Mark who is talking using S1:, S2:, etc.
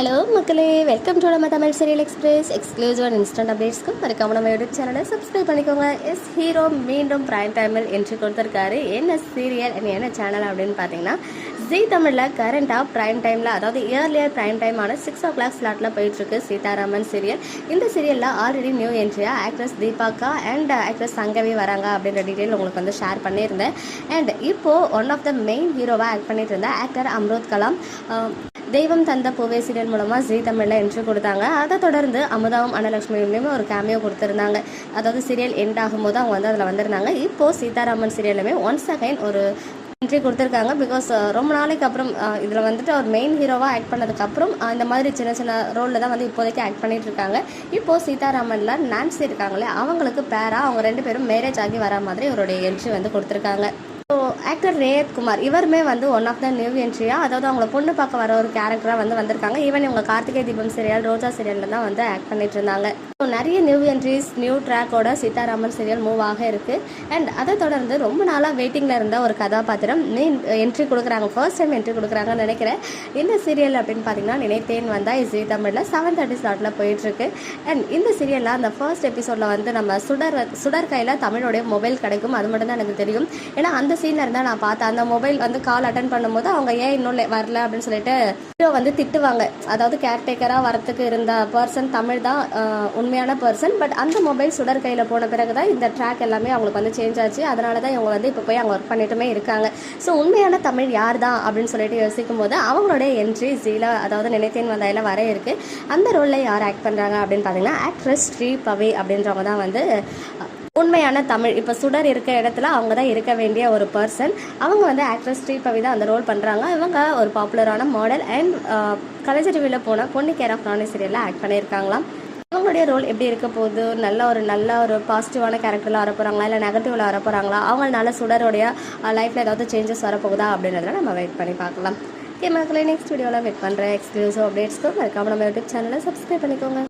S1: Hello மக்களே welcome to நம்ம Tamil serial express exclusive and instant அப்டேட்ஸ்க்கு மறக்காம நம்ம யூடியூப் சேனலை சப்ஸ்கிரைப் பண்ணிக்கோங்க. எஸ் ஹீரோ மீண்டும் பிரைம் டைமில் என்று கொடுத்துருக்காரு. என்ன சீரியல் அண்ட் என்ன சேனல் அப்படின்னு பார்த்தீங்கன்னா ஜி தமிழில் கரண்ட்டாக ப்ரைம் டைமில் அதாவது இயர்லியர் ப்ரைம் டைமான சிக்ஸ் ஓ கிளாக் ஸ்லாட்டில் போயிட்டுருக்கு சீதாராமன் சீரியல் இந்த சீரியலில் ஆல்ரெடி நியூ என்ட்ரியாக ஆக்ட்ரஸ் தீபாக்கா அண்ட் ஆக்ட்ரஸ் சங்கவி வராங்க அப்படின்ற டீட்டெயில் உங்களுக்கு வந்து ஷேர் பண்ணியிருந்தேன். அண்ட் இப்போது ஒன் ஆஃப் த மெயின் ஹீரோவாக ஆக்ட் பண்ணிட்டு இருந்த ஆக்டர் அம்ரோத் கலாம். தெய்வம் தந்த பூவே சீரியல் மூலமாக ஜி தமிழில் என்ட்ரி கொடுத்தாங்க. அதை தொடர்ந்து அமுதாவும் அனலட்சுமியுமே ஒரு கேமியோ கொடுத்துருந்தாங்க. அதாவது சீரியல் எண்ட் ஆகும்போது அவங்க வந்து அதில் வந்திருந்தாங்க. இப்போது சீதாராமன் சீரியலுமே ஒன்ஸ் அகைன் ஒரு என்ட்ரி கொடுத்துருக்காங்க. பிகாஸ் ரொம்ப நாளைக்கு அப்புறம் இதில் வந்துட்டு அவர் மெயின் ஹீரோவாக ஆக்ட் பண்ணதுக்கப்புறம் இந்த மாதிரி சின்ன சின்ன ரோலில் தான் வந்து இப்போதைக்கு ஆக்ட் பண்ணிட்டு இருக்காங்க. இப்போது சீதாராமனில் நான்சி இருக்காங்களே அவங்களுக்கு பேராக அவங்க ரெண்டு பேரும் மேரேஜ் ஆகி வர மாதிரி அவருடைய என்ட்ரி வந்து கொடுத்துருக்காங்க. ஸோ ஆக்டர் ரேயத் குமார் இவருமே வந்து ஒன் ஆஃப் த நியூ என்ட்ரியாக அதாவது அவங்கள பொண்ணு பார்க்க வர ஒரு கேரக்டராக வந்து வந்திருக்காங்க. ஈவன் இவங்க கார்த்திகை தீபம் சீரியல் ரோஜா சீரியலில் தான் வந்து ஆக்ட் பண்ணிட்டு இருந்தாங்க. ஸோ நிறைய நியூ என்ட்ரிஸ் நியூ ட்ராக்கோட சீதாராமன் சீரியல் மூவ் ஆக இருக்கு. அண்ட் அதை தொடர்ந்து ரொம்ப நாளாக வெயிட்டிங்கில் இருந்த ஒரு கதாபாத்திரம் மீன் என்ட்ரி கொடுக்குறாங்க. ஃபர்ஸ்ட் டைம் என்ட்ரி கொடுக்குறாங்கன்னு நினைக்கிறேன். இந்த சீரியல் அப்படின்னு பார்த்தீங்கன்னா நினைத்தேன் வந்தா ஜி தமிழில் செவன் தேர்ட்டி ஸ்லாட்டில் போயிட்டுருக்கு அண்ட் இந்த சீரியலில் அந்த ஃபர்ஸ்ட் எபிசோடில் வந்து நம்ம சுடர் சுடர் கையில் தமிழோடைய மொபைல் கிடைக்கும். அது மட்டும் தான் எனக்கு தெரியும். ஏன்னா அந்த சீனில் இருந்தால் நான் பார்த்தேன். அந்த மொபைல் வந்து கால் அட்டன் பண்ணும்போது அவங்க ஏன் இன்னும் வரல அப்படின்னு சொல்லிட்டு ஹீரோ வந்து திட்டுவாங்க. அதாவது கேர்டேக்கராக வரத்துக்கு இருந்த பர்சன் தமிழ் தான் உண்மையான பர்சன் பட் அந்த மொபைல் சுடர் கையில் போன பிறகு தான் இந்த ட்ராக் எல்லாமே அவங்களுக்கு வந்து சேஞ்ச் ஆச்சு. அதனால தான் இவங்க வந்து இப்போ போய் அங்கே ஒர்க் பண்ணிட்டுமே இருக்காங்க. ஸோ உண்மையான தமிழ் யார் தான் அப்படின்னு சொல்லிட்டு யோசிக்கும் போது அவங்களுடைய என்ட்ரி ஜீலா அதாவது நினைத்தேன் வந்தாயில வர இருக்கு. அந்த ரோலில் யார் ஆக்ட் பண்ணுறாங்க அப்படின்னு பார்த்தீங்கன்னா ஆக்ட்ரஸ் ஸ்ரீ பவி அப்படின்றவங்க தான் வந்து உண்மையான தமிழ் இப்போ சுடர் இருக்க இடத்துல அவங்க தான் இருக்க வேண்டிய ஒரு பர்சன் அவங்க வந்து ஆக்ட்ரஸ் ஸ்ரீபவி தான் அந்த ரோல் பண்ணுறாங்க இவங்க ஒரு பாப்புலரான மாடல் அண்ட் கலைஞர் டிவியில் போன பொண்ணு கேர் ஆஃப் நானே சீரியலில் ஆக்ட் பண்ணியிருக்காங்களாம். அவங்களுடைய ரோல் எப்படி இருக்க போகுது? நல்ல ஒரு நல்ல ஒரு பாசிட்டிவான கேரக்டரில் வர போகிறாங்களா இல்லை நெகட்டிவில் வர போகிறாங்களா அவங்களால சுடருடைய லைஃப்பில் ஏதாவது சேஞ்சஸ் வரப்போகுதா? அப்படின்றத நம்ம வெயிட் பண்ணி பார்க்கலாம். ஓகே மக்களே நெக்ஸ்ட் வீடியோவில் வெயிட் பண்ணுற எக்ஸ்க்ளூசிவ் அப்டேட்ஸ்க்கு மறக்காமல் நம்ம யூடியூப் சேனலை சப்ஸ்கிரைப் பண்ணிக்கோங்க.